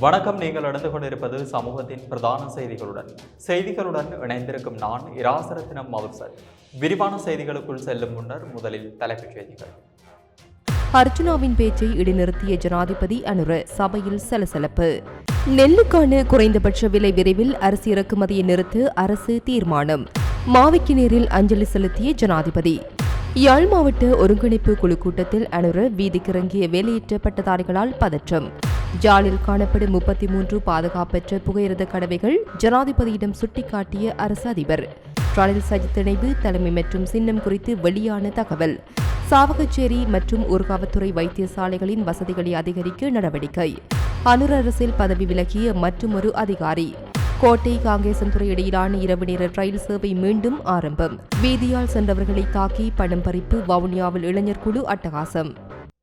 வணக்கம். நீங்கள் நடந்து கொண்டிருப்பது சமூகத்தின் பிரதான செய்திகளுடன். செய்திகளுடன் இணைந்திருக்கும் நான் இராசரத்தினம் மவுசர் விரிவான செய்திகளுக்குள் செல்லும் முன்னர் முதலில் தலைப்புச் செய்திகள். அர்ஜுனாவின் பேச்சை இடைநிறுத்திய ஜனாதிபதி அனுர சபையில் சலசலப்பு. நெல்லுக்கான குறைந்தபட்ச விலை விரைவில் அரிசி இறக்குமதியை நிறுத்த அரசு தீர்மானம். மாவிக்கு நேரில் அஞ்சலி செலுத்திய ஜனாதிபதி. யாழ் மாவட்ட ஒருங்கிணைப்பு குழு கூட்டத்தில் அனுர வீதிக்கிறங்கிய வேலையற்ற பட்டதாரிகளால் பதற்றம். ஜாலில் காணப்படும் முப்பத்தி மூன்று பாதுகாப்பற்ற புகையிரத கடவைகள் ஜனாதிபதியிடம் சுட்டிக்காட்டிய அரசு அதிபர். ட்ராலில் சஜித் இணைவு தலைமை மற்றும் சின்னம் குறித்து வெளியான தகவல். சாவகச்சேரி மற்றும் ஊர்காவத்துறை வைத்தியசாலைகளின் வசதிகளை அதிகரிக்க நடவடிக்கை. அனுர் அரசில் பதவி விலகிய மற்றுமொரு அதிகாரி. கோட்டை காங்கேசன்துறை இடையிலான இரவு நேர ரயில் சேவை மீண்டும் ஆரம்பம். வீதியால் சென்றவர்களை தாக்கி பணம் பறிப்பு வவுனியாவில் இளைஞர் குழு அட்டகாசம்.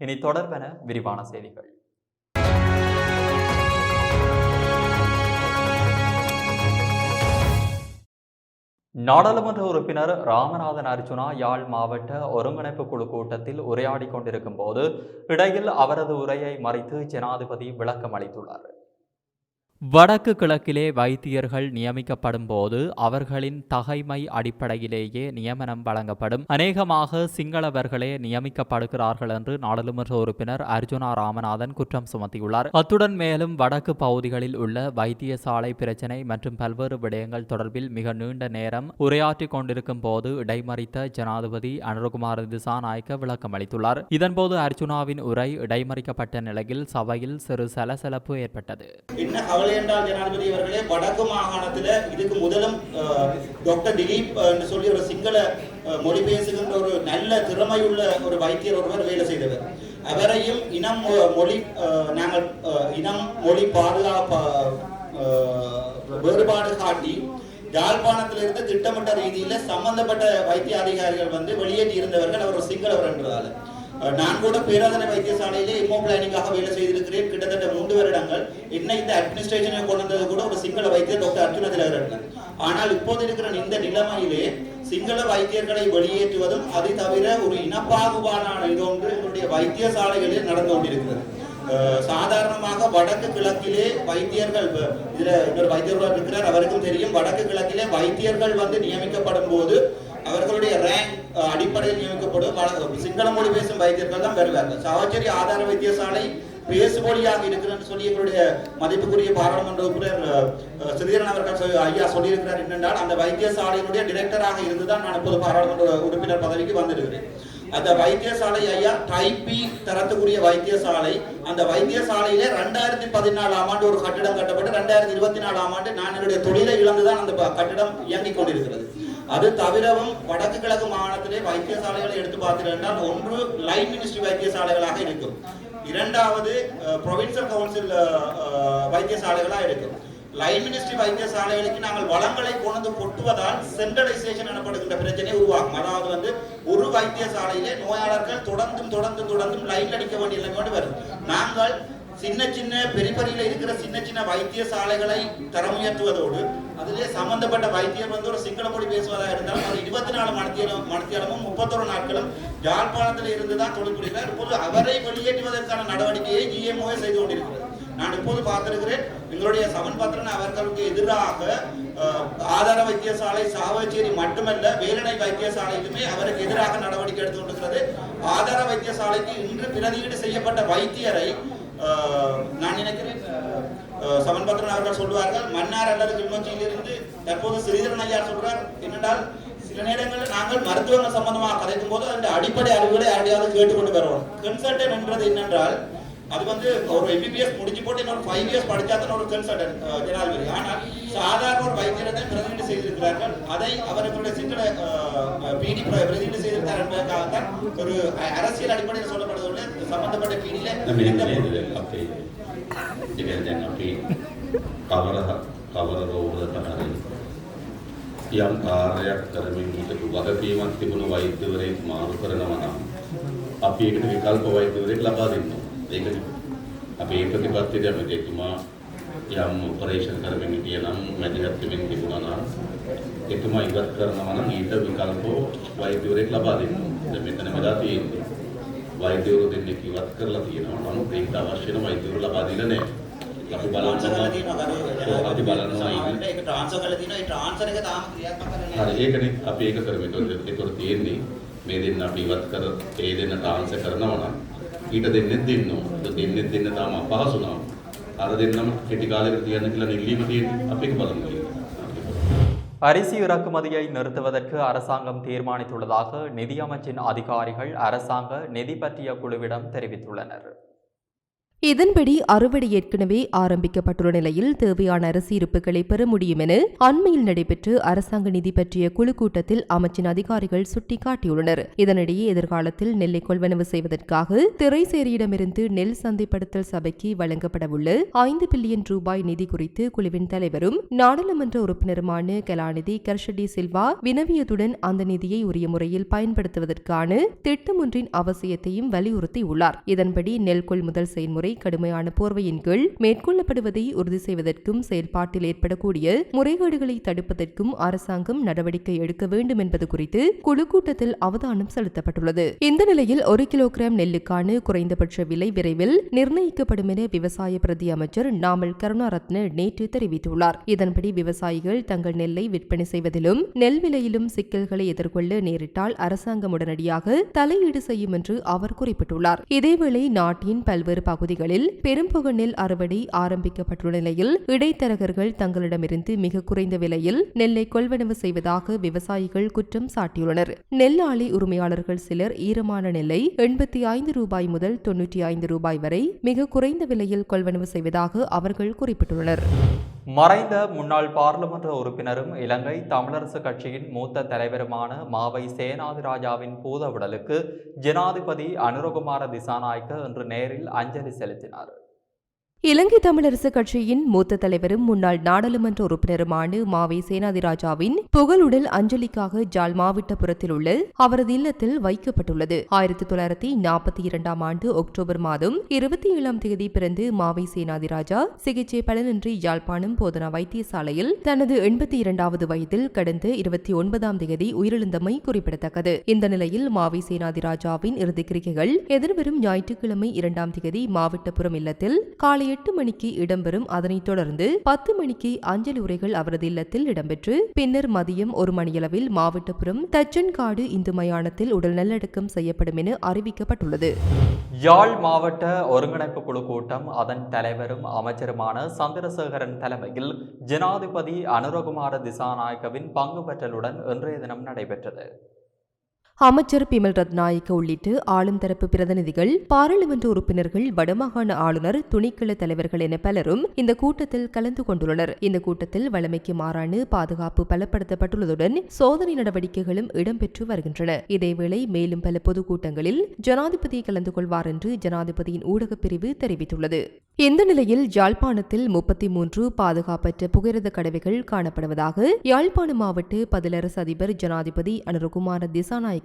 இனி தொடர்பென விரிவான செய்திகள். நாடாளுமன்ற உறுப்பினர் ராமநாதன் அர்ஜுனா யாழ் மாவட்ட ஒருங்கிணைப்பு குழு கூட்டத்தில் உரையாடி கொண்டிருக்கும் போது இடையில் அவரது உரையை மறைத்து ஜனாதிபதி விளக்கம் அளித்துள்ளார் வடக்கு கிழக்கிலே வைத்தியர்கள் நியமிக்கப்படும் போது அவர்களின் தகைமை அடிப்படையிலேயே நியமனம் வழங்கப்படும். அநேகமாக சிங்களவர்களே நியமிக்கப்படுகிறார்கள் என்று நாடாளுமன்ற உறுப்பினர் அர்ஜுனா ராமநாதன் குற்றம் சுமத்தியுள்ளார். அத்துடன் மேலும் வடக்கு பகுதிகளில் உள்ள வைத்தியசாலை பிரச்சினை மற்றும் பல்வேறு விடயங்கள் தொடர்பில் மிக நீண்ட நேரம் உரையாற்றிக் கொண்டிருக்கும் போது இடைமறித்த ஜனாதிபதி அனுரகுமார் திசாநாயக்க விளக்கம் அளித்துள்ளார். இதன்போது அர்ஜுனாவின் உரை இடைமறிக்கப்பட்ட நிலையில் சபையில் சிறு சலசலப்பு ஏற்பட்டது. என்றால் ஜனாதிபதி அவர்களே வடக்கு மாகாணத்துல இதுக்கு முதலும் டாக்டர் திலீப் என்று சொல்லி ஒரு சிங்கள மொழி பேசுகின்ற ஒரு நல்ல திறமையுள்ள ஒரு வைத்தியர் ஒருவர் வேலை செய்தவர். அவரையும் இனம் மொழி நாங்கள் இனம் மொழி பாதுகாப்பு வேறுபாடு காட்டி யாழ்ப்பாணத்திலிருந்து திட்டமிட்ட ரீதியில சம்பந்தப்பட்ட வைத்திய அதிகாரிகள் வந்து வெளியேற்றி இருந்தவர்கள் அவர் ஒரு சிங்களவர் என்றதால நான் கூட பேராதனை வைத்தியசாலையிலே இமோ பிளானிங்காக வேலை செய்திருக்கிறேன். கிட்டத்தட்ட மூன்று வருடங்கள். என்ன இந்த அட்மினிஸ்ட்ரேஷனை கொண்டு வந்தது கூட ஒரு சிங்கள வைத்தியர் டாக்டர் அர்ஜுன திலகரன் ஆனால் இப்போது இருக்கிற இந்த நிலைமையிலே சிங்கள வைத்தியர்களை வெளியேற்றுவதும் அதை தவிர ஒரு இனப்பாகுபாடான இது ஒன்று எங்களுடைய வைத்தியசாலைகளில் நடந்து கொண்டிருக்கிறது. சாதாரணமாக வடக்கு கிழக்கிலே வைத்தியர்கள் இதுல இன்னொரு வைத்தியர் இருக்கிறார் அவருக்கும் தெரியும். வடக்கு கிழக்கிலே வைத்தியர்கள் வந்து நியமிக்கப்படும் போது அவர்களுடைய ரேங்க் அடிப்படையில் நியமிக்கப்படும். சிங்கள மொழி பேசும் வைத்தியர்கள் தான் வருவார்கள் சாவச்சேரி ஆதார வைத்தியசாலை பேசுபொழியாக இருக்கிறன்னு சொல்லி எங்களுடைய மதிப்புக்குரிய பாராளுமன்ற உறுப்பினர் ஸ்ரீதரன் அவர்கள் ஐயா சொல்லியிருக்கிறார் என்னென்றால் அந்த வைத்தியசாலையினுடைய டிரெக்டராக இருந்துதான் நான் இப்போது பாராளுமன்ற உறுப்பினர் பதவிக்கு வந்திருக்கிறேன். அந்த வைத்தியசாலை ஐயா டைபி தரத்துக்குரிய வைத்தியசாலை. அந்த வைத்தியசாலையிலே ரெண்டாயிரத்தி பதினாலாம் ஆண்டு ஒரு கட்டிடம் கட்டப்பட்டு ரெண்டாயிரத்தி இருபத்தி நாலாம் ஆண்டு நான் என்னுடைய தொழிலை இழந்துதான் அந்த கட்டிடம் இயங்கிக் கொண்டிருக்கிறது. அது தவிரவும் வடக்கு கிழக்கு மாகாணத்திலே வைத்தியசாலைகளை எடுத்து பார்த்தீர்கள் ஒன்று லைன் மினிஸ்ட்ரி வைத்தியசாலைகளாக இருக்கும். இரண்டாவது ப்ரொவின்சியல் கவுன்சில் வைத்தியசாலைகளாக இருக்கும். லைன் மினிஸ்ட்ரி வைத்தியசாலைகளுக்கு நாங்கள் வளங்களை கொண்டு கொட்டுவதால் சென்ட்ரலைசேஷன் எனப்படுகின்ற பிரச்சனை உருவாகும் அதாவது வந்து ஒரு வைத்தியசாலையிலே நோயாளர்கள் தொடர்ந்தும் தொடர்ந்தும் தொடர்ந்தும் லைன் அடிக்க வேண்டிய நிலைமையோடு வரும் நாங்கள் சின்ன சின்ன பெரிபரியில் இருக்கிற சின்ன சின்ன வைத்தியசாலைகளை தரம் உயர்த்துவதோடு அதிலே சம்பந்தப்பட்ட வைத்தியர் வந்து ஒரு சிங்கள மொழி பேசுவதாக இருந்தாலும் அது இருபத்தி நாலு மணத்தியாலும் மணித்தியாலமும் முப்பத்தொரு நாட்களும் யாழ்ப்பாணத்தில் இருந்து தான் தொழில் புரிகிறார் இப்போது அவரை வெளியேற்றுவதற்கான நடவடிக்கையை ஜிஎம்ஓ செய்து கொண்டிருக்கிறது. நான் இப்போது பார்த்திருக்கிறேன் எங்களுடைய சமன்பத்திரன் அவர்களுக்கு எதிராக ஆதார வைத்தியசாலை சாவச்சேரி மட்டுமல்ல வேலனை வைத்தியசாலைக்குமே அவருக்கு எதிராக நடவடிக்கை எடுத்து கொண்டிருக்கிறது ஆதார வைத்தியசாலைக்கு இன்று பிரதியீடு செய்யப்பட்ட வைத்தியரை நான் நினைக்கிறேன் அஹ், சமன்பத்திரன் அவர்கள் சொல்வார்கள் மன்னார் அல்லது கிளிநொச்சியிலிருந்து தற்போது ஸ்ரீதரன் ஐயா சொல்றார் என்னென்றால் சில நேரங்களில் நாங்கள் மருத்துவங்கள் சம்பந்தமாக கதைக்கும் போது அதன் அடிப்படை அறிவுகளை யாரையாவது கேட்டுக்கொண்டு வருவோம். கன்சல்டன் என்றது என்னென்றால் அது வந்து ஒரு எம்பிபிஎஸ் முடிச்சு போட்டு இன்னொரு ஃபைவ் இயர்ஸ் படிச்சா தான் ஒரு கன்சல்டன் ஜனாதிபதி ஆனால் சாதாரண ஒரு வைத்தியரை தான் பிரதிநிதி செய்திருக்கிறார்கள் அதை அவர்களுடைய சிங்கள பிடி பிரதிநிதி செய்திருக்கிறார் என்பதற்காக தான் ஒரு அ- அரசியல் அடிப்படையில் சொல்லப்படுவதோடு சம்பந்தப்பட்ட பிடியில Kami nagdala ng update. Sige, then update. කවර කවර රෝගකට හරි යම් කාර්යයක් කරමින් හිටපු වගකීමක් තිබුණු වෛද්‍යවරයෙක් මාරු කරනවා නම් අපි ඒකට විකල්ප වෛද්‍යවරයෙක් ලබා දෙන්න ඕනේ. ඒක අපි ඒ ප්‍රතිපත්තිය දැන් එතුමා යම් ඔපරේෂන් කරමින් හිටිය නම් මැදිහත් වෙමින් තිබුණා නම් එතුමා ඉවත් කරනවා නම් ඊට විකල්ප වෛද්‍යවරයෙක් ලබා දෙන්න. දැන් මෙතන වෙලා තියෙන්නේ වෛද්‍යවරු දෙන්නෙක් ඉවත් කරලා තියෙනවා. නමුත් ඒකට අවශ්‍ය වෙන වෛද්‍යවරු ලබා දීලා නැහැ. අපි ඔව්, අපි බලනවා සමහරවිට ඒක ට්‍රාන්ස්ෆර් කරලා තියෙනවා ඒ ට්‍රාන්ස්ෆර් එක තාම ක්‍රියාත්මක කරලා හරි ඒකනේ අපි ඒක කරමු. ඒතකොට තියෙන්නේ මේ දෙන්න අපි ඉවත් කර ඒ දෙන්න ට්‍රාන්ස්ෆර් කරනවා නම් ඊට දෙන්නෙත් දෙන්න ඕන. ඒක දෙන්නෙත් දෙන්න තාම අපහසු නම් අර දෙන්නම කෙටි කාලෙකට තියන්න කියලා නිල්ලීම තියෙන්නේ. අපි ඒක බලමු කියලා. அரிசி இறக்குமதியை நிறுத்துவதற்கு அரசாங்கம் தீர்மானித்துள்ளதாக நிதியமைச்சின் அதிகாரிகள் அரசாங்க நிதி பற்றிய குழுவிடம் தெரிவித்துள்ளனர் இதன்படி அறுவடை ஏற்கனவே ஆரம்பிக்கப்பட்டுள்ள நிலையில் தேவையான அரசு இருப்புகளை பெற முடியும் என அண்மையில் நடைபெற்ற அரசாங்க நிதி பற்றிய குழு கூட்டத்தில் அமைச்சின் அதிகாரிகள் சுட்டிக்காட்டியுள்ளனர். இதனிடையே எதிர்காலத்தில் நெல்லை கொள்வனவு செய்வதற்காக திரைசேரியிடமிருந்து நெல் சந்தைப்படுத்தல் சபைக்கு வழங்கப்படவுள்ள ஐந்து பில்லியன் ரூபாய் நிதி குறித்து குழுவின் தலைவரும் நாடாளுமன்ற உறுப்பினருமான கலாநிதி கர்ஷடி சில்வா வினவியதுடன் அந்த நிதியை உரிய முறையில் பயன்படுத்துவதற்கான திட்டம் ஒன்றின் அவசியத்தையும் வலியுறுத்தியுள்ளார். இதன்படி நெல் கொள்முதல் செயல்முறை கடுமையான போர்வையின் கீழ் மேற்கொள்ளப்படுவதை உறுதி செய்வதற்கும் செயல்பாட்டில் ஏற்படக்கூடிய முறைகேடுகளை தடுப்பதற்கும் அரசாங்கம் நடவடிக்கை எடுக்க வேண்டும் என்பது குறித்து குழு கூட்டத்தில் அவதானம் செலுத்தப்பட்டுள்ளது. இந்த நிலையில் ஒரு கிலோகிராம் நெல்லுக்கான குறைந்தபட்ச விலை விரைவில் நிர்ணயிக்கப்படும் என விவசாய பிரதி அமைச்சர் நாமல் கருணாரத்ன நேற்று தெரிவித்துள்ளார். இதன்படி விவசாயிகள் தங்கள் நெல்லை விற்பனை செய்வதிலும் நெல் விலையிலும் சிக்கல்களை எதிர்கொள்ள நேரிட்டால் அரசாங்கம் உடனடியாக தலையீடு செய்யும் என்று அவர் குறிப்பிட்டுள்ளார். இதேவேளை நாட்டின் பல்வேறு பகுதிகளில் பெரும்பொக நெல் அறுவடை ஆரம்பிக்கப்பட்டுள்ள நிலையில் இடைத்தரகர்கள் தங்களிடமிருந்து மிக குறைந்த விலையில் நெல்லை கொள்வனவு செய்வதாக விவசாயிகள் குற்றம் சாட்டியுள்ளனர். நெல் ஆலை உரிமையாளர்கள் சிலர் ஈரமான நெல்லை எண்பத்தி ஐந்து ரூபாய் முதல் தொன்னூற்றி ஐந்து ரூபாய் வரை மிக குறைந்த விலையில் கொள்வனவு செய்வதாக அவர்கள் குறிப்பிட்டுள்ளனர். மறைந்த முன்னாள் பாராளுமன்ற உறுப்பினரும் இலங்கை தமிழரசு கட்சியின் மூத்த தலைவருமான மாவை சேனாதிராஜாவின் பூத உடலுக்கு ஜனாதிபதி அனுரகுமார திசாநாயக்க இன்று நேரில் அஞ்சலி செலுத்தினார். இலங்கை தமிழரசு கட்சியின் மூத்த தலைவரும் முன்னாள் நாடாளுமன்ற உறுப்பினருமான மாவை சேனாதிராஜாவின் புகழுடல் அஞ்சலிக்காக ஜாழ் மாவட்டபுரத்தில் உள்ள அவரது இல்லத்தில் வைக்கப்பட்டுள்ளது. ஆயிரத்தி தொள்ளாயிரத்தி நாற்பத்தி இரண்டாம் ஆண்டு அக்டோபர் மாதம் இருபத்தி ஏழாம் தேதி பிறந்து மாவை சேனாதிராஜா சிகிச்சை பலனின்றி யாழ்ப்பாணம் போதனா வைத்தியசாலையில் தனது எண்பத்தி இரண்டாவது வயதில் கடந்த இருபத்தி ஒன்பதாம் தேதி உயிரிழந்தமை குறிப்பிடத்தக்கது. இந்த நிலையில் மாவை சேனாதிராஜாவின் இறுதி கிரிகைகள் எதிர்வரும் ஞாயிற்றுக்கிழமை இரண்டாம் தேதி மாவட்டபுரம் இல்லத்தில் காலை எட்டு மணிக்கு இடம்பெறும். அதனைத் தொடர்ந்து பத்து மணிக்கு அஞ்சலி உரைகள் அவரது இல்லத்தில் இடம்பெற்று பின்னர் மதியம் ஒரு மணியளவில் மாவட்டபுரம் தச்சன்காடு இந்து மயானத்தில் உடல் நல்லடக்கம் செய்யப்படும் என அறிவிக்கப்பட்டுள்ளது. யாழ் மாவட்ட ஒருங்கிணைப்பு குழு கூட்டம் அதன் தலைவரும் அமைச்சருமான சந்திரசேகரன் தலைமையில் ஜனாதிபதி அனுரகுமார திசாநாயக்கவின் பங்கு பெற்றலுடன் இன்றைய தினம் நடைபெற்றது. அமைச்சர் பிமல் ரத்நாயக்க உள்ளிட்டு ஆளும் தரப்பு பிரதிநிதிகள் பாராளுமன்ற உறுப்பினர்கள் வடமாகாண ஆளுநர் துணைக்கள தலைவர்கள் என பலரும் இந்த கூட்டத்தில் கலந்து கொண்டுள்ளனர். இந்த கூட்டத்தில் வழமைக்கு மாறான பாதுகாப்பு பலப்படுத்தப்பட்டுள்ளதுடன் சோதனை நடவடிக்கைகளும் இடம்பெற்று வருகின்றன. இதேவேளை மேலும் பல பொதுக்கூட்டங்களில் ஜனாதிபதி கலந்து கொள்வார் என்று ஜனாதிபதியின் ஊடகப் பிரிவு தெரிவித்துள்ளது. இந்த நிலையில் யாழ்ப்பாணத்தில் முப்பத்தி மூன்று பாதுகாப்பற்ற புகையிரத கடவைகள் காணப்படுவதாக யாழ்ப்பாண மாவட்ட பதிலரசு அதிபர் ஜனாதிபதி அனுரகுமார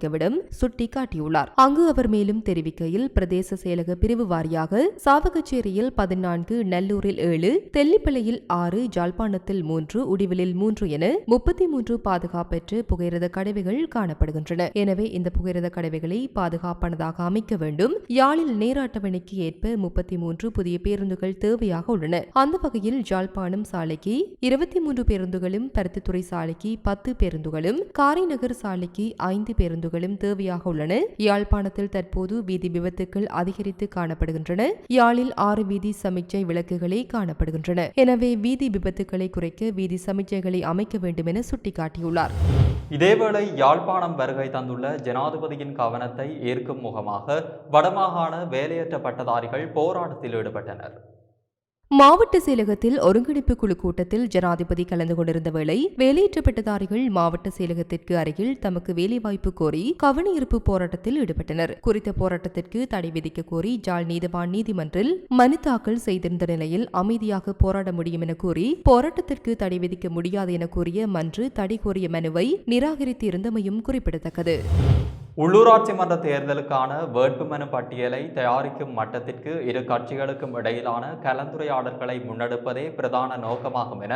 திசாநாயக்கவிடம் சுட்டிக்காட்டியுள்ளார். அங்கு அவர் மேலும் தெரிவிக்கையில் பிரதேச செயலக பிரிவு வாரியாக சாவகச்சேரியில் பதினான்கு நல்லூரில் ஏழு தெல்லிப்பள்ளியில் ஆறு ஜாழ்ப்பாணத்தில் மூன்று உடிவிலில் மூன்று என முப்பத்தி மூன்று பாதுகாப்பற்று புகையிரத கடவைகள் காணப்படுகின்றன. எனவே இந்த புகையிரத கடவைகளை பாதுகாப்பானதாக அமைக்க வேண்டும். யாழில் நேர அட்டவணைக்கு ஏற்ப முப்பத்தி மூன்று புதிய பேருந்துகள் தேவையாக உள்ளன. அந்த வகையில் ஜாழ்ப்பாணம் சாலைக்கு இருபத்தி மூன்று பேருந்துகளும் பருத்தித்துறை சாலைக்கு பத்து பேருந்துகளும் காரைநகர் சாலைக்கு ஐந்து பேருந்துகள் பேருந்துகளும் தேவையாக உள்ளன. யாழ்ப்பாணத்தில் தற்போது வீதி விபத்துக்கள் அதிகரித்து காணப்படுகின்றன. யாழில் ஆறு வீதி சமிச்சை விளக்குகளே காணப்படுகின்றன. எனவே வீதி விபத்துக்களை குறைக்க வீதி சமிச்சைகளை அமைக்க வேண்டும் என சுட்டிக்காட்டியுள்ளார். இதேவேளை யாழ்ப்பாணம் வருகை தந்துள்ள ஜனாதிபதியின் கவனத்தை ஏற்கும் முகமாக வடமாகாண வேலையற்ற பட்டதாரிகள் போராட்டத்தில் ஈடுபட்டனர். மாவட்ட செயலகத்தில் ஒருங்கிணைப்பு குழு கூட்டத்தில் ஜனாதிபதி கலந்து கொண்டிருந்த வேளை வேலையேற்றப்பட்டதாரிகள் மாவட்ட செயலகத்திற்கு அருகில் தமக்கு வேலைவாய்ப்பு கோரி கவனியிருப்பு போராட்டத்தில் ஈடுபட்டனர். குறித்த போராட்டத்திற்கு தடை விதிக்க கோரி ஜாழ் நீதவான் நீதிமன்றில் மனு தாக்கல் செய்திருந்த நிலையில் அமைதியாக போராட முடியும் என கூறி போராட்டத்திற்கு தடை விதிக்க முடியாது என கூறிய மன்று தடை கோரிய மனுவை நிராகரித்து இருந்தமையும் குறிப்பிடத்தக்கது. உள்ளூராட்சி மன்ற தேர்தலுக்கான வேட்புமனு பட்டியலை தயாரிக்கும் மட்டத்திற்கு இரு கட்சிகளுக்கும் இடையிலான கலந்துரையாடல்களை முன்னெடுப்பதே பிரதான நோக்கமாகும் என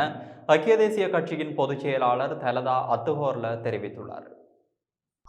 ஐக்கிய தேசிய கட்சியின் பொதுச் செயலாளர் தலதா அத்துகோர்ல தெரிவித்துள்ளார்.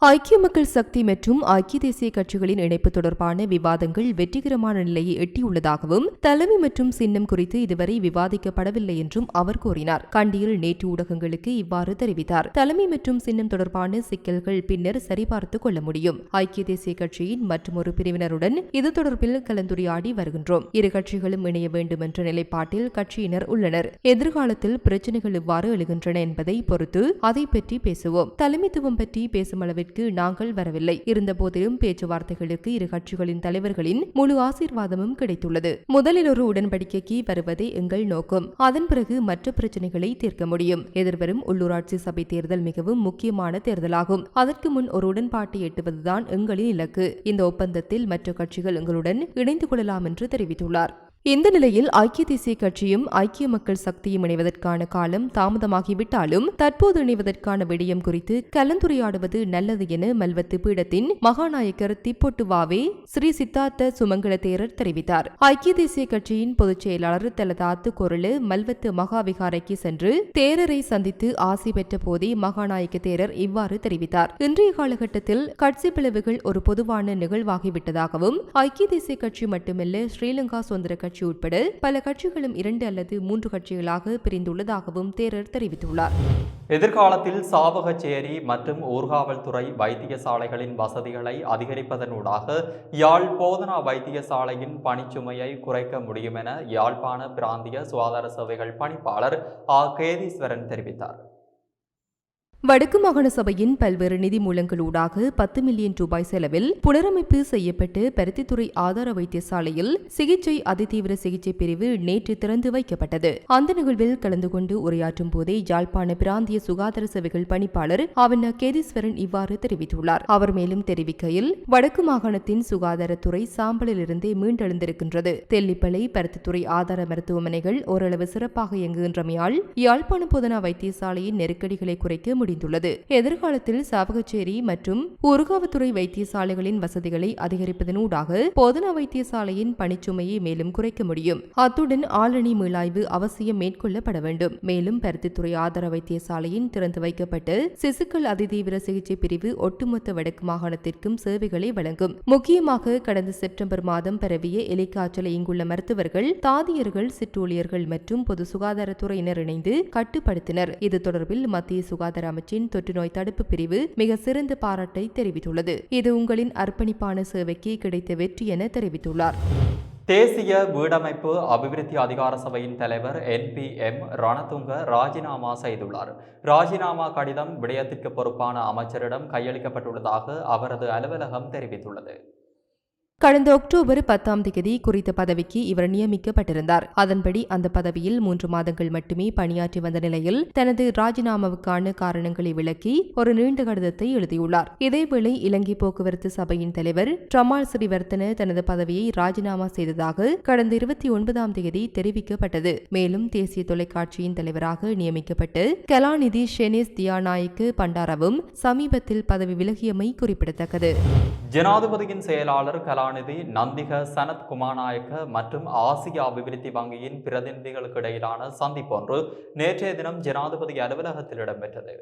ஐக்கிய மக்கள் சக்தி மற்றும் ஐக்கிய தேசிய கட்சிகளின் இணைப்பு தொடர்பான விவாதங்கள் வெற்றிகரமான நிலையை எட்டியுள்ளதாகவும் தலைமை மற்றும் சின்னம் குறித்து இதுவரை விவாதிக்கப்படவில்லை என்றும் அவர் கூறினார். கண்டியில் நேற்று ஊடகங்களுக்கு இவ்வாறு தெரிவித்தார். தலைமை மற்றும் சின்னம் தொடர்பான சிக்கல்கள் பின்னர் சரிபார்த்துக் கொள்ள முடியும். ஐக்கிய தேசிய கட்சியின் மற்றும் ஒரு பிரிவினருடன் இது தொடர்பில் கலந்துரையாடி வருகின்றோம். இரு கட்சிகளும் இணைய வேண்டும் என்ற நிலைப்பாட்டில் கட்சியினர் உள்ளனர். எதிர்காலத்தில் பிரச்சினைகள் இவ்வாறு எழுகின்றன என்பதை பொறுத்து அதை பற்றி பேசுவோம். தலைமைத்துவம் பற்றி பேசும் அளவிற்கு நாங்கள் வரவில்லை. இருந்தபோதிலும் பேச்சுவார்த்தைகளுக்கு இரு கட்சிகளின் தலைவர்களின் முழு ஆசீர்வாதமும் கிடைத்துள்ளது. முதலில் ஒரு உடன்படிக்கைக்கு வருவதே எங்கள் நோக்கம். அதன் பிறகு மற்ற பிரச்சனைகளை தீர்க்க முடியும். எதிர்வரும் உள்ளூராட்சி சபை தேர்தல் மிகவும் முக்கியமான தேர்தலாகும். அதற்கு முன் ஒரு உடன்பாட்டை எட்டுவதுதான் எங்களின் இலக்கு. இந்த ஒப்பந்தத்தில் மற்ற கட்சிகள் எங்களுடன் இணைந்து கொள்ளலாம் என்று தெரிவித்துள்ளார். இந்த நிலையில் ஐக்கிய தேசிய கட்சியும் ஐக்கிய மக்கள் சக்தியும் இணைவதற்கான காலம் தாமதமாகிவிட்டாலும் தற்போது இணைவதற்கான விடயம் குறித்து கலந்துரையாடுவது நல்லது என மல்வத்து பீடத்தின் மகாநாயக்கர் திப்பொட்டுவாவே ஸ்ரீ சித்தார்த்த சுமங்கல தேரர் தெரிவித்தார். ஐக்கிய தேசிய கட்சியின் பொதுச் செயலாளர் தலதாத்து கொருளு மல்வத்து மகாவிகாரைக்கு சென்று தேரரை சந்தித்து ஆசி பெற்ற போதே மகாநாயக்க தேரர் இவ்வாறு தெரிவித்தார். இன்றைய காலகட்டத்தில் கட்சி பிளவுகள் ஒரு பொதுவான நிகழ்வாகிவிட்டதாகவும் ஐக்கிய தேசிய கட்சி மட்டுமல்ல ஸ்ரீலங்கா சுதந்திர கட்சி உட்பட பல கட்சிகளும் இரண்டு அல்லது மூன்று கட்சிகளாக பிரிந்துள்ளதாகவும் தேரர் தெரிவித்துள்ளார். எதிர்காலத்தில் சாவகச்சேரி மற்றும் ஊர்காவல்துறை வைத்தியசாலைகளின் வசதிகளை அதிகரிப்பதனூடாக யாழ் போதனா வைத்தியசாலையின் பணிச்சுமையை குறைக்க முடியும் என யாழ்ப்பாண பிராந்திய சுகாதார சேவைகள் பணிப்பாளர் ஆ கேதீஸ்வரன் தெரிவித்தார். வடக்கு மாகாண சபையின் பல்வேறு நிதி மூலங்களூடாக பத்து மில்லியன் ரூபாய் செலவில் புனரமைப்பு செய்யப்பட்டு பருத்தித்துறை ஆதார வைத்தியசாலையில் சிகிச்சை அதிதீவிர சிகிச்சை பிரிவு நேற்று திறந்து வைக்கப்பட்டது. அந்த நிகழ்வில் கலந்து கொண்டு உரையாற்றும் போதே யாழ்ப்பாண பிராந்திய சுகாதார சேவைகள் பணிப்பாளர் அவன கேதீஸ்வரன் இவ்வாறு தெரிவித்துள்ளார். அவர் மேலும் தெரிவிக்கையில் வடக்கு மாகாணத்தின் சுகாதாரத்துறை சாம்பலிலிருந்தே மீண்டெழுந்திருக்கின்றது. தெல்லிப்பளை பருத்தித்துறை ஆதார மருத்துவமனைகள் ஓரளவு சிறப்பாக இயங்குகின்றமையால் யாழ்ப்பாண போதனா வைத்தியசாலையின் நெருக்கடிகளை குறைக்க முடியும். முடிந்துள்ளது எதிர்காலத்தில் சாவகச்சேரி மற்றும் உருகாவத்துறை வைத்தியசாலைகளின் வசதிகளை அதிகரிப்பதனூடாக போதனா வைத்தியசாலையின் பணிச்சுமையை மேலும் குறைக்க முடியும். அத்துடன் ஆளணி மீளாய்வு அவசியம் மேற்கொள்ளப்பட வேண்டும். மேலும் பருத்தித்துறை ஆதார வைத்தியசாலையின் திறந்து வைக்கப்பட்ட சிசுக்கள் அதிதீவிர சிகிச்சை பிரிவு ஒட்டுமொத்த வடக்கு மாகாணத்திற்கும் சேவைகளை வழங்கும். முக்கியமாக கடந்த செப்டம்பர் மாதம் பரவிய எலிக்காய்ச்சலை இங்குள்ள மருத்துவர்கள் தாதியர்கள் சிற்றூழியர்கள் மற்றும் பொது சுகாதாரத்துறையினர் இணைந்து கட்டுப்படுத்தினர். இது தொடர்பில் மத்திய சுகாதார அமைச்சின் தொற்றுநோய் தடுப்பு பிரிவு மிக சிறந்த பாராட்டை தெரிவித்துள்ளது. இது உங்களின் அர்ப்பணிப்பான சேவைக்கு கிடைத்த வெற்றி என தெரிவித்துள்ளார். தேசிய வீடமைப்பு அபிவிருத்தி அதிகார சபையின் தலைவர் என்பிஎம் ரணதுங்க ராஜினாமா செய்துள்ளார். ராஜினாமா கடிதம் விடயத்திற்கு பொறுப்பான அமைச்சரிடம் கையளிக்கப்பட்டுள்ளதாக அவரது அலுவலகம் தெரிவித்துள்ளது. கடந்த அக்டோபர் பத்தாம் தேதி குறித்த பதவிக்கு இவர் நியமிக்கப்பட்டிருந்தார். அதன்படி அந்த பதவியில் மூன்று மாதங்கள் மட்டுமே பணியாற்றி வந்த நிலையில் தனது ராஜினாமாவுக்கான காரணங்களை விளக்கி ஒரு நீண்ட கடிதத்தை எழுதியுள்ளார். இதேவேளை இலங்கை போக்குவரத்து சபையின் தலைவர் ட்ரமால் ஸ்ரீவர்த்தன தனது பதவியை ராஜினாமா செய்ததாக கடந்த இருபத்தி ஒன்பதாம் தேதி தெரிவிக்கப்பட்டது. மேலும் தேசிய தொலைக்காட்சியின் தலைவராக நியமிக்கப்பட்டு கலாநிதி ஷெனேஸ் தியாநாயக்கு பண்டாரவும் சமீபத்தில் பதவி விலகியமை குறிப்பிடத்தக்கது. ஜனாதிபதியின் செயலாளர் கருணாநிதி நந்திக சனத் குமாநாயக்க மற்றும் ஆசிய அபிவிருத்தி வங்கியின் பிரதிநிதிகளுக்கு இடையிலான சந்திப்பொன்று நேற்றைய தினம் ஜனாதிபதி அலுவலகத்தில் இடம்பெற்றது.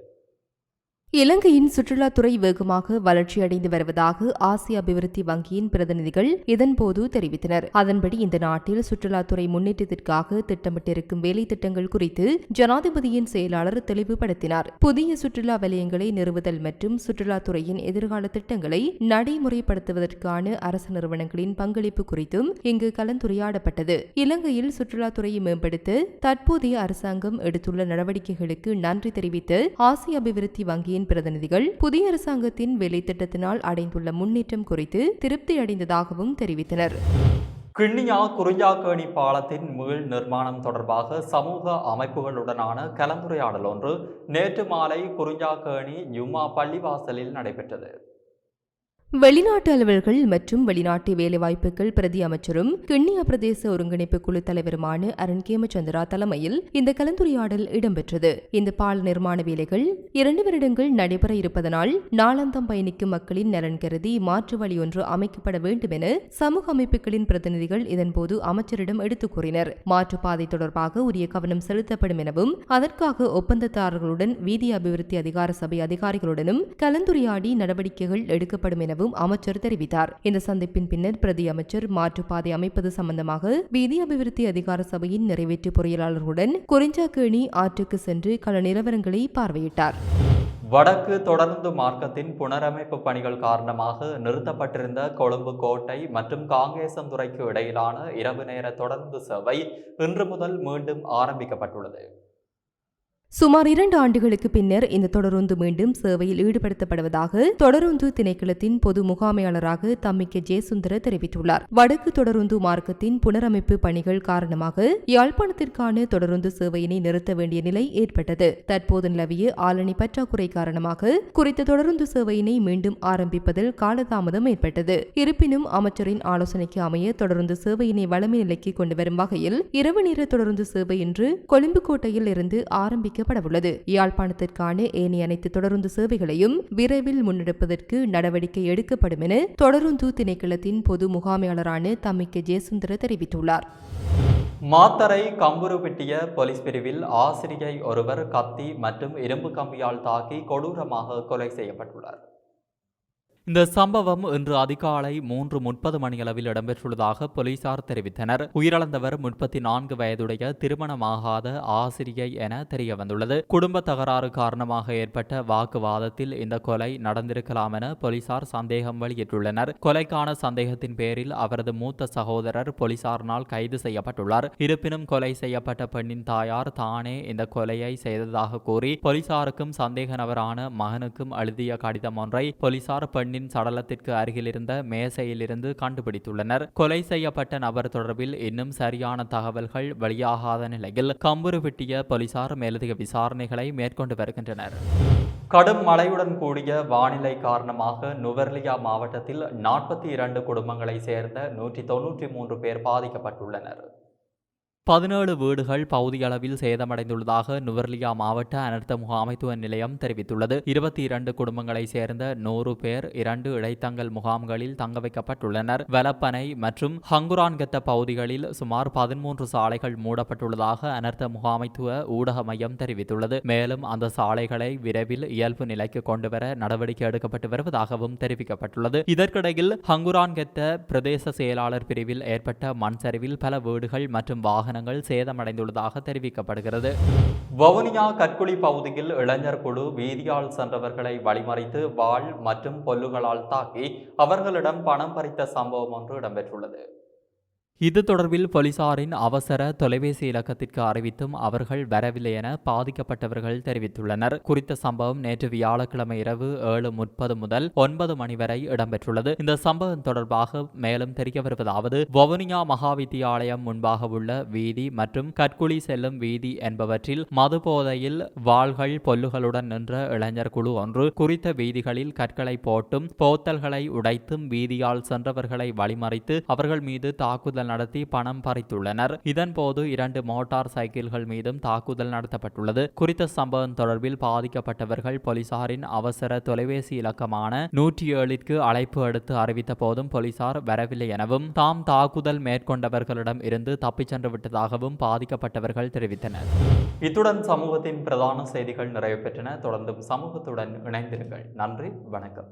இலங்கையின் சுற்றுலாத்துறை வேகமாக வளர்ச்சியடைந்து வருவதாக ஆசிய அபிவிருத்தி வங்கியின் பிரதிநிதிகள் இதன்போது தெரிவித்தனர். அதன்படி இந்த நாட்டில் சுற்றுலாத்துறை முன்னேற்றத்திற்காக திட்டமிட்டிருக்கும் வேலை திட்டங்கள் குறித்து ஜனாதிபதியின் செயலாளர் தெளிவுபடுத்தினார். புதிய சுற்றுலா வலயங்களை நிறுவுதல் மற்றும் சுற்றுலாத்துறையின் எதிர்கால திட்டங்களை நடைமுறைப்படுத்துவதற்கான அரசு நிறுவனங்களின் பங்களிப்பு குறித்தும் இங்கு கலந்துரையாடப்பட்டது. இலங்கையில் சுற்றுலாத்துறையை மேம்படுத்த தற்போதைய அரசாங்கம் எடுத்துள்ள நடவடிக்கைகளுக்கு நன்றி தெரிவித்து ஆசிய அபிவிருத்தி வங்கியின் பிரதிநிதிகள் புதிய அரசாங்கத்தின் வேலை திட்டத்தினால் அடைந்துள்ள முன்னேற்றம் குறித்து திருப்தி அடைந்ததாகவும் தெரிவித்தனர். கிண்ணியா குறிஞ்சாக்கேணி பாலத்தின் மீள் நிர்மாணம் தொடர்பாக சமூக அமைப்புகளுடனான கலந்துரையாடல் ஒன்று நேற்று மாலை குறிஞ்சாக்கேணி ஜும்மா பள்ளிவாசலில் நடைபெற்றது. வெளிநாட்டு அலுவல்கள் மற்றும் வெளிநாட்டு வேலைவாய்ப்புகள் பிரதி அமைச்சரும் கிண்ணியா பிரதேச ஒருங்கிணைப்பு குழு தலைவருமான அருண் கேமச்சந்திரா தலைமையில் இந்த கலந்துரையாடல் இடம்பெற்றது. இந்த பால நிர்மாண வேலைகள் இரண்டு வருடங்கள் நடைபெற இருப்பதனால் நாளாந்தம் பயணிக்கும் மக்களின் நலன் கருதி மாற்று வழி ஒன்று அமைக்கப்பட வேண்டும் என சமூக அமைப்புகளின் பிரதிநிதிகள் இதன்போது அமைச்சரிடம் எடுத்துக் கூறினர். மாற்றுப்பாதை தொடர்பாக உரிய கவனம் செலுத்தப்படும் எனவும் அதற்காக ஒப்பந்ததாரர்களுடன் வீதி அபிவிருத்தி அதிகார சபை அதிகாரிகளுடனும் கலந்துரையாடி நடவடிக்கைகள் எடுக்கப்படும் எனவும் அமைச்சர் தெரிவித்தார். இந்த சந்திப்பின் பின்னர் பிரதி அமைச்சர் மாற்றுப்பாதை அமைப்பது சம்பந்தமாக வீதி அபிவிருத்தி அதிகார சபையின் நிறைவேற்று பொறியியலாளர்களுடன் குறிஞ்சாக்கேணி ஆற்றுக்கு சென்று கள நிலவரங்களை பார்வையிட்டார். வடக்கு தொடர்ந்து மார்க்கத்தின் புனரமைப்பு பணிகள் காரணமாக நிறுத்தப்பட்டிருந்த கொழும்பு கோட்டை மற்றும் காங்கேசந்துறைக்கு இடையிலான இரவு நேர தொடர்ந்து சேவை இன்று முதல் மீண்டும் ஆரம்பிக்கப்பட்டுள்ளது. சுமார் இரண்டு ஆண்டுகளுக்கு பின்னர் இந்த தொடருந்து மீண்டும் சேவையில் ஈடுபடுத்தப்படுவதாக தொடருந்து திணைக்களத்தின் பொது முகாமையாளராக தம்மிக்க ஜெயசுந்தர தெரிவித்துள்ளார். வடக்கு தொடருந்து மார்க்கத்தின் புனரமைப்பு பணிகள் காரணமாக யாழ்ப்பாணத்திற்கான தொடருந்து சேவையினை நிறுத்த வேண்டிய நிலை ஏற்பட்டது. தற்போது நிலவிய ஆளணி பற்றாக்குறை காரணமாக குறித்த தொடருந்து சேவையினை மீண்டும் ஆரம்பிப்பதில் காலதாமதம் ஏற்பட்டது. இருப்பினும் அமைச்சரின் ஆலோசனைக்கு அமைய தொடருந்து சேவையினை வளமை நிலைக்கு கொண்டு வரும் வகையில் இரவு நேர தொடருந்து சேவை இன்று கொழும்பு கோட்டையில் இருந்து ஆரம்பிக்க அறிவிக்கப்படவுள்ளது யாழ்ப்பாணத்திற்கான ஏனைய அனைத்து தொடருந்து சேவைகளையும் விரைவில் முன்னெடுப்பதற்கு நடவடிக்கை எடுக்கப்படும் என தொடருந்து திணைக்களத்தின் பொது முகாமையாளரான தமிக்க ஜெயசுந்தர தெரிவித்துள்ளார். மாத்தரை கம்புருப்பிட்டிய போலீஸ் பிரிவில் ஆசிரியை ஒருவர் கத்தி மற்றும் இரும்பு கம்பியால் தாக்கி கொடூரமாக கொலை செய்யப்பட்டுள்ளார். இந்த சம்பவம் இன்று அதிகாலை மூன்று முப்பது மணியளவில் இடம்பெற்றுள்ளதாக போலீசார் தெரிவித்தனர். உயிரிழந்தவர் முப்பத்தி நான்கு வயதுடைய திருமணமாகாத ஆசிரியை என தெரிய வந்துள்ளது குடும்ப தகராறு காரணமாக ஏற்பட்ட வாக்குவாதத்தில் இந்த கொலை நடந்திருக்கலாம் என போலீசார் சந்தேகம் வெளியிட்டுள்ளனர். கொலைக்கான சந்தேகத்தின் பேரில் அவரது மூத்த சகோதரர் போலீசாரினால் கைது செய்யப்பட்டுள்ளார். இருப்பினும் கொலை செய்யப்பட்ட பெண்ணின் தாயார் தானே இந்த கொலையை செய்ததாக கூறி போலீசாருக்கும் சந்தேக நபரான மகனுக்கும் எழுதிய கடிதம் ஒன்றை போலீசார் பெண்ணின் சடலத்திற்கு அருகிலிருந்த மேசையிலிருந்து கண்டுபிடித்துள்ளனர். கொலை செய்யப்பட்ட நபர் தொடர்பில் இன்னும் சரியான தகவல்கள் வெளியாகாத நிலையில் கம்புருவிட்டிய போலீசார் மேலதிக விசாரணைகளை மேற்கொண்டு வருகின்றனர். கடும் மழையுடன் கூடிய வானிலை காரணமாக நுவர்லியா மாவட்டத்தில் நாற்பத்தி இரண்டு குடும்பங்களை சேர்ந்த நூற்றி தொன்னூற்றி மூன்று பேர் பாதிக்கப்பட்டுள்ளனர். பதினேழு வீடுகள் பகுதியளவில் சேதமடைந்துள்ளதாக நுவர்லியா மாவட்ட அனர்த்த முகாமைத்துவ நிலையம் தெரிவித்துள்ளது. இருபத்தி இரண்டு குடும்பங்களைச் சேர்ந்த நூறு பேர் இரண்டு இடைத்தங்கல் முகாம்களில் தங்க வைக்கப்பட்டுள்ளனர் வெலப்பனை மற்றும் ஹங்குரான்கத்த பகுதிகளில் சுமார் பதிமூன்று சாலைகள் மூடப்பட்டுள்ளதாக அனர்த்த முகாமைத்துவ ஊடக மையம் தெரிவித்துள்ளது. மேலும் அந்த சாலைகளை விரைவில் இயல்பு நிலைக்கு கொண்டுவர நடவடிக்கை எடுக்கப்பட்டு வருவதாகவும் தெரிவிக்கப்பட்டுள்ளது. இதற்கிடையில் ஹங்குரான்கத்த பிரதேச செயலாளர் பிரிவில் ஏற்பட்ட மண் சரிவில் பல வீடுகள் மற்றும் வாகன வாகனங்கள் சேதமடைந்துள்ளதாக தெரிவிக்கப்படுகிறது. வவுனியா கற்குழி பகுதியில் இளைஞர் குழு வீதியால் சென்றவர்களை வழிமறித்து வாள் மற்றும் பொல்லுகளால் தாக்கி அவர்களிடம் பணம் பறித்த சம்பவம் ஒன்று இடம்பெற்றுள்ளது. இது தொடர்பில் போலீசாரின் அவசர தொலைபேசி இலக்கத்திற்கு அறிவித்தும் அவர்கள் வரவில்லை என பாதிக்கப்பட்டவர்கள் தெரிவித்துள்ளனர். குறித்த சம்பவம் நேற்று வியாழக்கிழமை இரவு ஏழு முப்பது முதல் ஒன்பது மணி வரை இடம்பெற்றுள்ளது. இந்த சம்பவம் தொடர்பாக மேலும் தெரிய வருவதாவது வவுனியா மகாவித்தியாலயம் முன்பாக உள்ள வீதி மற்றும் கற்குழி செல்லும் வீதி என்பவற்றில் மது போதையில் வாள்கள் பொல்லுகளுடன் நின்ற இளைஞர் குழு ஒன்று குறித்த வீதிகளில் கற்களை போட்டும் போத்தல்களை உடைத்தும் வீதியால் சென்றவர்களை வழிமறித்து அவர்கள் மீது தாக்குதல் நடத்தி பணம் பறித்துள்ளனர். இதன்போது இரண்டு மோட்டார் சைக்கிள்கள் மீதும் தாக்குதல் நடத்தப்பட்டுள்ளது. குறித்த சம்பவம் தொடர்பில் பாதிக்கப்பட்டவர்கள் போலீசாரின் அவசர தொலைபேசி இலக்கமான நூற்றி ஏழிற்கு அழைப்பு எடுத்து அறிவித்த போதும் போலீசார் வரவில்லை எனவும் தாம் தாக்குதல் மேற்கொண்டவர்களிடம் இருந்து தப்பிச் சென்று விட்டதாகவும் பாதிக்கப்பட்டவர்கள் தெரிவித்தனர். இத்துடன் சமூகத்தின் பிரதான செய்திகள் நிறைவு பெற்றன. தொடர்ந்தும் சமூகத்துடன் இணைந்திருங்கள். நன்றி வணக்கம்.